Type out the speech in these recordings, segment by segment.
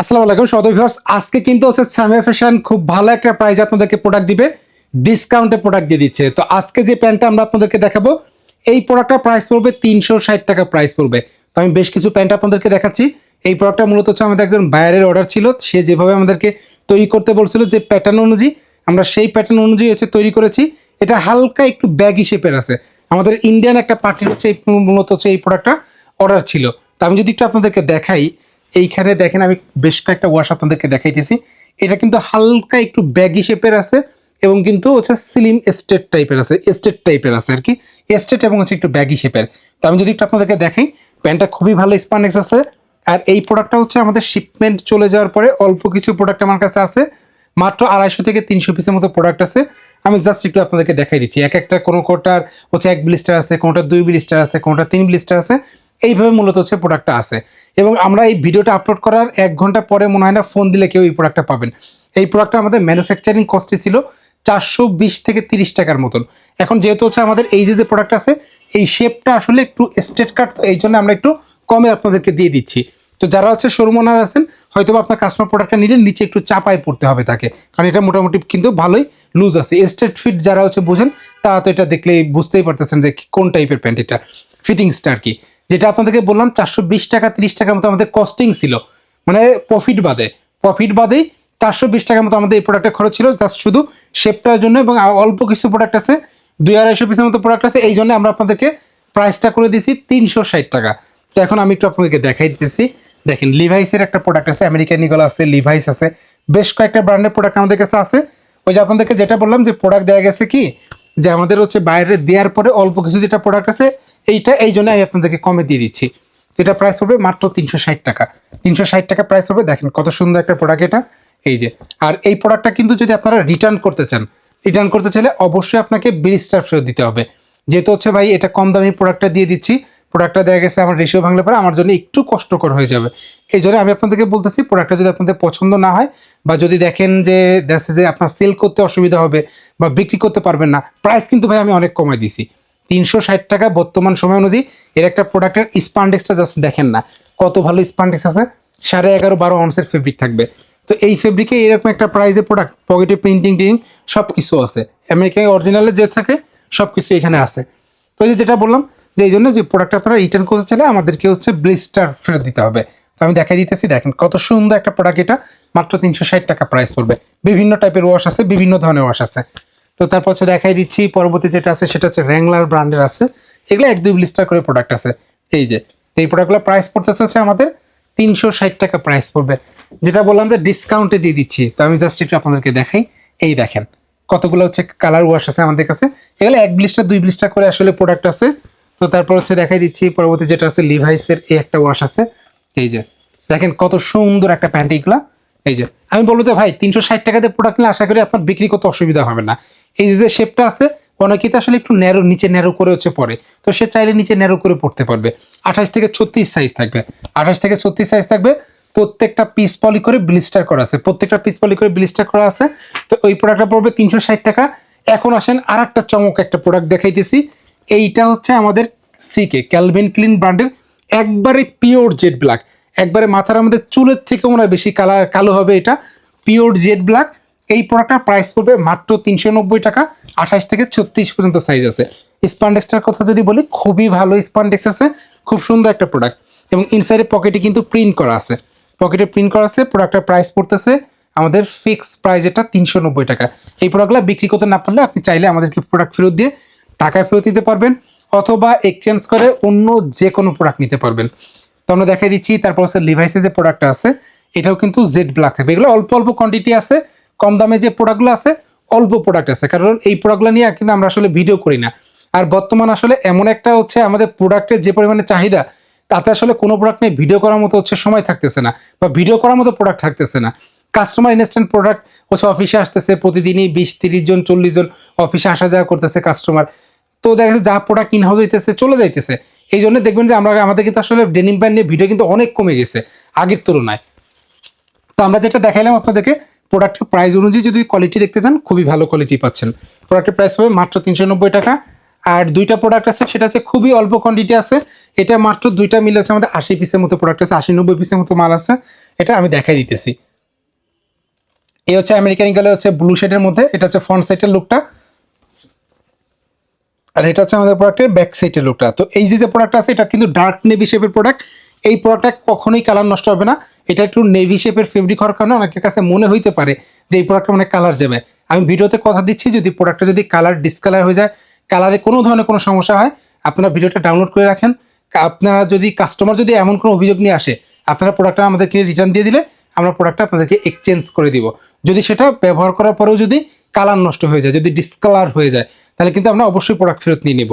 আসসালামু আলাইকুম সদয় ভিউয়ার্স আজকে কিন্তু হচ্ছে সামিয়া ফ্যাশন খুব ভালো একটা প্রাইজে আপনাদেরকে প্রোডাক্ট দিবে ডিসকাউন্টে প্রোডাক্ট দিয়ে দিচ্ছে। তো আজকে যে প্যান্টটা আমরা আপনাদেরকে দেখাবো, এই প্রোডাক্টটা প্রাইস পড়বে তিনশো ষাট টাকা প্রাইস পড়বে। তো আমি বেশ কিছু প্যান্ট আপনাদেরকে দেখাচ্ছি। এই প্রোডাক্টটা মূলত হচ্ছে আমাদের একজন বায়ারের অর্ডার ছিল। সে যেভাবে আমাদেরকে তৈরি করতে বলছিল যে প্যাটার্ন অনুযায়ী, আমরা সেই প্যাটার্ন অনুযায়ী হচ্ছে তৈরি করেছি। এটা হালকা একটু ব্যাগি শেপের আছে। আমাদের ইন্ডিয়ান একটা পার্টির হচ্ছে এই মূলত হচ্ছে এই প্রোডাক্টটা অর্ডার ছিল। তো আমি যদি একটু আপনাদেরকে দেখাই এইখানে দেখেন আমি বেশ কয়েকটা ওয়াশ আপনাদেরকে দেখাইতেছি। এটা কিন্তু হালকা একটু ব্যাগি শেপের আছে এবং কিন্তু হচ্ছে স্লিম এস্টেট টাইপের আছে এস্টেট টাইপের আছে আর কি। এস্টেট এবং হচ্ছে একটু ব্যাগি শেপের তো আমি যদি একটু আপনাদেরকে দেখাই, প্যান্টটা খুবই ভালো স্পানেক্স আছে। আর এই প্রোডাক্টটা হচ্ছে আমাদের শিপমেন্ট চলে যাওয়ার পরে অল্প কিছু প্রোডাক্ট আমার কাছে আছে। মাত্র আড়াইশো থেকে তিনশো পিসের মতো প্রোডাক্ট আছে। আমি জাস্ট একটু আপনাদেরকে দেখাই দিচ্ছি। এক একটা কোনো কোটার হচ্ছে এক ব্লিস্টার আছে, কোনোটা দুই ব্লিস্টার আছে, কোনোটা তিন ব্লিস্টার আছে। এইভাবে মূলত হচ্ছে প্রোডাক্টটা আছে। এবং আমরা এই ভিডিওটা আপলোড করার এক ঘণ্টা পরে মনে হয় না ফোন দিলে কেউ এই প্রোডাক্টটা পাবেন। এই প্রোডাক্টটা আমাদের ম্যানুফ্যাকচারিং কস্টে ছিল চারশো বিশ থেকে তিরিশ টাকার মতন। এখন যেহেতু হচ্ছে আমাদের এই যে যে প্রোডাক্ট আছে, এই শেপটা আসলে একটু স্টেট কাট তো এই জন্য আমরা একটু কমে আপনাদেরকে দিয়ে দিচ্ছি। তো যারা হচ্ছে শোরুম ওনার আছেন, হয়তো আপনার কাস্টমার প্রোডাক্টটা নিলে নিচে একটু চাপায় পড়তে হবে তাকে। কারণ এটা মোটামুটি কিন্তু ভালোই লুজ আছে। স্টেট ফিট যারা হচ্ছে বোঝেন, তারা তো এটা দেখলেই বুঝতেই পারতেছেন যে কোন টাইপের প্যান্ট এটা। ফিটিংসটা আর কি। যেটা আপনাদেরকে বললাম, চারশো বিশ টাকা, তিরিশ টাকার মতো আমাদের কস্টিং ছিল। মানে প্রফিট বাদে। প্রফিট বাদেই চারশো বিশ টাকার মতো আমাদের এই প্রোডাক্টের খরচ ছিল জাস্ট শুধু শেপটার জন্য এবং অল্প কিছু প্রোডাক্ট আছে। দুই আড়াইশো পিসের মতো প্রোডাক্ট আছে, এই জন্য আমরা আপনাদেরকে প্রাইসটা করে দিয়েছি তিনশো ষাট টাকা। তো এখন আমি একটু আপনাদেরকে দেখাই দিতেছি। দেখেন লিভাইসের একটা প্রোডাক্ট আছে আমেরিকান ইগল আছে লিভাইস আছে। বেশ কয়েকটা ব্র্যান্ডের প্রোডাক্ট আমাদের কাছে আছে। ওই যে আপনাদেরকে যেটা বললাম যে প্রোডাক্ট দেওয়া গেছে কি? যে আমাদের হচ্ছে বাইরে দেওয়ার পরে অল্প কিছু যেটা প্রোডাক্ট আছে এইটা, এই জন্য আমি আপনাদেরকে কমে দিয়ে দিচ্ছি। এটা প্রাইস পড়বে মাত্র তিনশো ষাট টাকা। তিনশো ষাট টাকা প্রাইস পড়বে, দেখেন কত সুন্দর একটা প্রোডাক্ট এটা। এই যে, আর এই প্রোডাক্টটা কিন্তু যদি আপনারা রিটার্ন করতে চান রিটার্ন করতে চাইলে অবশ্যই আপনাকে ব্লিস্টার ফেরত দিতে হবে। যেহেতু হচ্ছে ভাই, এটা কম দামি প্রোডাক্টটা দিয়ে দিচ্ছি প্রোডাক্টটা দেওয়া গেছে আমার রেশিও ভাঙলে পরে আমার জন্য একটু কষ্টকর হয়ে যাবে। এই জন্য আমি আপনাদেরকে বলতেছি প্রোডাক্টটা যদি আপনাদের পছন্দ না হয়, বা যদি দেখেন যে, দেখছে যে আপনার সেল করতে অসুবিধা হবে, বা বিক্রি করতে পারবেন না প্রাইস কিন্তু ভাই আমি অনেক কমাই দিছি তিনশো ষাট টাকা বর্তমান সময় অনুযায়ী এর একটা প্রোডাক্টের স্পান্ডেক্সটা জাস্ট দেখেন না। কত ভালো স্পান্ডেক্স আছে? সাড়ে এগারো বারো অনসের ফেব্রিক থাকবে। তো এই ফেব্রিকে এরকম একটা প্রাইজের প্রোডাক্ট পকেটে প্রিন্টিং টিং সব কিছু আছে আমেরিকান অরিজিনালে যে থাকে সব কিছু এখানে আছে। তো এই যেটা বললাম, যে এই জন্য যে প্রোডাক্ট আপনারা রিটার্ন করতে চাইলে আমাদেরকে হচ্ছে ব্লিস্টার ফেরত দিতে হবে। তো আমি দেখাই দিতেছি, দেখেন কত সুন্দর একটা প্রোডাক্ট এটা। মাত্র তিনশো ষাট টাকা প্রাইস পড়বে। বিভিন্ন টাইপের ওয়াশ আছে, বিভিন্ন ধরনের ওয়াশ আছে। তো তারপর হচ্ছে দেখাই দিচ্ছি, পরবর্তী যেটা আছে সেটা হচ্ছে র্যাংলার ব্র্যান্ডের আছে। এগুলো এক দুই ব্লিস্টার করে প্রোডাক্ট আছে। এই যে এই প্রোডাক্টগুলো প্রাইস পড়তেছে হচ্ছে আমাদের তিনশো ষাট টাকা প্রাইস পড়বে। যেটা বললাম যে ডিসকাউন্টে দিয়ে দিচ্ছি। তো আমি জাস্ট একটু আপনাদেরকে দেখাই। এই দেখেন, কতগুলো হচ্ছে কালার ওয়াশ আছে আমাদের কাছে। এগুলো এক ব্লিস্টার দুই ব্লিস্টার করে আসলে প্রোডাক্ট আছে। তো তারপর হচ্ছে দেখাই দিচ্ছি, পরবর্তী যেটা আছে লিভাইসের এই একটা ওয়াশ আছে। এই যে, দেখেন কত সুন্দর একটা প্যান্ট এইগুলা। এই যে, আমি বলব যে ভাই, তিনশো ষাট টাকাতে প্রোডাক্ট নিলে আশা করি আপনার বিক্রি করতে অসুবিধা হবে না। এই যে শেপটা আছে, অনেকেই তো আসলে একটু ন্যারো নিচে ন্যারো করে হচ্ছে পরে। তো সে চাইলে নিচে ন্যারো করে পড়তে পারবে। আঠাশ থেকে ছত্রিশ সাইজ থাকবে। আঠাশ থেকে ছত্রিশ সাইজ থাকবে। প্রত্যেকটা পিস পলি করে ব্লিস্টার করা আছে। প্রত্যেকটা পিস পলি করে ব্লিস্টার করা আছে। তো ওই প্রোডাক্টটা পড়বে তিনশো ষাট টাকা। এখন আসেন আর একটা চমক একটা প্রোডাক্ট দেখাইতেছি। এইটা হচ্ছে আমাদের সিকে ক্যালভিন ক্লিন ব্র্যান্ডের একবারে পিওর জেড ব্ল্যাক একবারে মাথার আমাদের চুলের থেকে মনে হয় বেশি কালার, কালো হবে এটা। পিওর জেড ব্ল্যাক এই প্রোডাক্টটা প্রাইস পড়বে মাত্র তিনশো নব্বই টাকা, আঠাশ থেকে ছত্রিশ পর্যন্ত সাইজ আছে। স্পান্ডেক্সটার কথা যদি বলি, খুবই ভালো স্পান্ডেক্স আছে, খুব সুন্দর একটা প্রোডাক্ট এবং ইনসাইডে পকেটে কিন্তু প্রিন্ট করা আছে। পকেটে প্রিন্ট করা আছে প্রোডাক্টের প্রাইস পড়তেছে আমাদের ফিক্স প্রাইস এটা তিনশো নব্বই টাকা। এই প্রোডাক্টগুলো বিক্রি করতে না পারলে আপনি চাইলে আমাদেরকে প্রোডাক্ট ফেরত দিয়ে টাকায় ফেরত দিতে পারবেন, অথবা এক্সচেঞ্জ করে অন্য যে কোনো প্রোডাক্ট নিতে পারবেন। তো আমরা দেখাই দিচ্ছি, তারপর হচ্ছে লিভাইসের যে প্রোডাক্টটা আছে, এটাও কিন্তু জেড ব্ল্যাক থাকবে। এগুলো অল্প অল্প কোয়ান্টিটি আছে কম দামে যে প্রোডাক্টগুলো আছে, অল্প প্রোডাক্ট আছে। কারণ এই প্রোডাক্টগুলো নিয়ে কিন্তু আমরা আসলে ভিডিও করি না। আর বর্তমান আসলে এমন একটা হচ্ছে আমাদের প্রোডাক্টের যে পরিমাণে চাহিদা, তাতে আসলে কোনো প্রোডাক্ট নিয়ে ভিডিও করার মতো হচ্ছে সময় থাকতেছে না বা ভিডিও করার মতো প্রোডাক্ট থাকতেছে না। কাস্টমার ইনস্ট্যান্ট প্রোডাক্ট হচ্ছে অফিসে আসতেছে, প্রতিদিনই বিশ, তিরিশ জন, চল্লিশ জন অফিসে আসা যাওয়া করতেছে কাস্টমার তো দেখা যাচ্ছে যা প্রোডাক্ট হাউস হইতেছে, চলে যাইতেছে। এই জন্য দেখবেন যে আমরা, আমাদের কিন্তু আসলে ডেনিম প্যান্ট নিয়ে ভিডিও কিন্তু অনেক কমে গেছে, আগের তুলনায়। তো আমরা যেটা দেখাইলাম আপনাদেরকে প্রোডাক্টের প্রাইস অনুযায়ী যদি কোয়ালিটি দেখতে চান, খুবই ভালো কোয়ালিটি পাচ্ছেন। প্রোডাক্টের প্রাইস হবে মাত্র তিনশো নব্বই টাকা। আর দুইটা প্রোডাক্ট আছে, সেটা হচ্ছে খুবই অল্প কোয়ান্টিটি আছে। এটা মাত্র দুইটা মিলে হচ্ছে আমাদের আশি পিসের মতো প্রোডাক্ট আছে, আশি নব্বই পিসের মতো মাল আছে। এটা আমি দেখাই দিতেছি। এই হচ্ছে আমেরিকান ইগলে হচ্ছে ব্লু শেডের মধ্যে, এটা হচ্ছে ফ্রন্ট সাইডের লুকটা আর এটা হচ্ছে আমাদের প্রোডাক্টের ব্যাক সাইডের লুকটা তো এই যে যে প্রোডাক্ট আছে, এটা কিন্তু ডার্ক নেভি শেপের প্রোডাক্ট এই প্রোডাক্টটা কখনোই কালার নষ্ট হবে না। এটা একটু নেভি শেপের ফেব্রিক হওয়ার কারণে অনেকের কাছে মনে হইতে পারে যে এই প্রোডাক্টটা মানে কালার যাবে। আমি ভিডিওতে কথা দিচ্ছি, যদি প্রোডাক্টটা যদি কালার ডিসকালার হয়ে যায় কালারে কোনো ধরনের কোনো সমস্যা হয়, আপনারা ভিডিওটা ডাউনলোড করে রাখেন। আপনারা যদি কাস্টমার যদি এমন কোনো অভিযোগ নিয়ে আসে, আপনারা প্রোডাক্টটা আমাদেরকে রিটার্ন দিয়ে দিলে আমরা প্রোডাক্টটা আপনাদেরকে এক্সচেঞ্জ করে দিব। যদি সেটা ব্যবহার করার পরেও যদি কালার নষ্ট হয়ে যায়, যদি ডিসকালার হয়ে যায়, তাহলে কিন্তু আমরা অবশ্যই প্রোডাক্ট ফেরত নিয়ে নিব।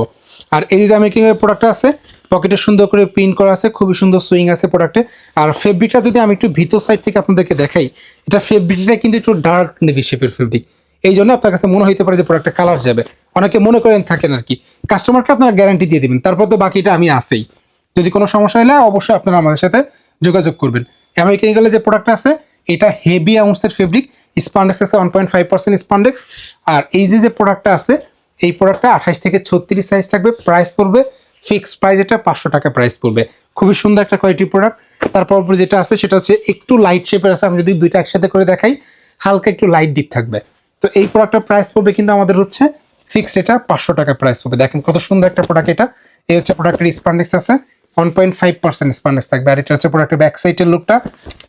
আর এই যে আমি প্রোডাক্টটা আছে পকেটে সুন্দর করে প্রিন্ট করা আছে, খুবই সুন্দর সুইং আছে প্রোডাক্টে আর ফেব্রিকটা যদি আমি একটু ভিতর সাইড থেকে আপনাদেরকে দেখাই, এটা ফেব্রিকটা কিন্তু একটু ডার্ক নেভি শেপের ফেব্রিক এই জন্য আপনার কাছে মনে হইতে পারে যে প্রোডাক্টটা কালার যাবে। অনেকে মনে করেন থাকেন আর কি। কাস্টমারকে আপনারা গ্যারান্টি দিয়ে দিবেন, তারপর তো বাকিটা আমি আসেই যদি কোনো সমস্যা হলে অবশ্যই আপনারা আমাদের সাথে যোগাযোগ করবেন। আমেরিকান ইগলের যে প্রোডাক্টটা আছে, এটা হেভি আউন্সের ফেব্রিক স্পান্ডেক্স আছে one point five percent spandex আর এই যে যে প্রোডাক্টটা আছে এই প্রোডাক্টটা আঠাশ থেকে ছত্রিশ সাইজ থাকবে প্রাইস পড়বে ফিক্সড প্রাইস এটা পাঁচশো টাকা প্রাইস পড়বে। খুবই সুন্দর একটা কোয়ালিটি প্রোডাক্ট তারপর যেটা আছে, সেটা হচ্ছে একটু লাইট শেপের আছে, আমি যদি দুইটা একসাথে করে দেখাই, হালকা একটু লাইট ডিপ থাকবে। তো এই প্রোডাক্টের প্রাইস পড়বে কিন্তু আমাদের হচ্ছে ফিক্স এটা পাঁচশো টাকা প্রাইস পড়বে। দেখেন কত সুন্দর একটা প্রোডাক্ট এটা। এই হচ্ছে প্রোডাক্টের স্পান্ডেক্স আছে one point five percent spandex থাকবে। আর এটা হচ্ছে প্রোডাক্টের ব্যাক সাইডের লুকটা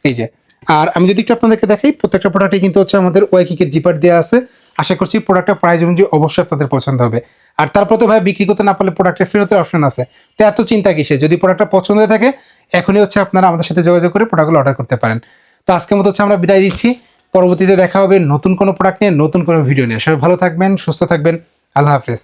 এই যে আর আমি যদি একটু আপনাদেরকে দেখাই, প্রত্যেকটা প্রোডাক্টে কিন্তু হচ্ছে আমাদের ওয়াই ওয়াইকিকের জিপার দেওয়া আছে। আশা করছি প্রোডাক্টটা প্রাইস অনুযায়ী অবশ্যই আপনাদের পছন্দ হবে। আর তারপর তো ভাই, বিক্রি করতে না পারলে প্রোডাক্টের ফেরতের অপশন আছে। তো এত চিন্তা কিসে যদি প্রোডাক্টটা পছন্দ হয়ে থাকে, এখনই হচ্ছে আপনারা আমাদের সাথে যোগাযোগ করে প্রোডাক্টগুলো অর্ডার করতে পারেন। তো আজকের মতো হচ্ছে আমরা বিদায় দিচ্ছি। পরবর্তীতে দেখা হবে নতুন কোনো প্রোডাক্ট নিয়ে, নতুন কোনো ভিডিও নিয়ে। সবাই ভালো থাকবেন, সুস্থ থাকবেন। আল্লাহ হাফেজ।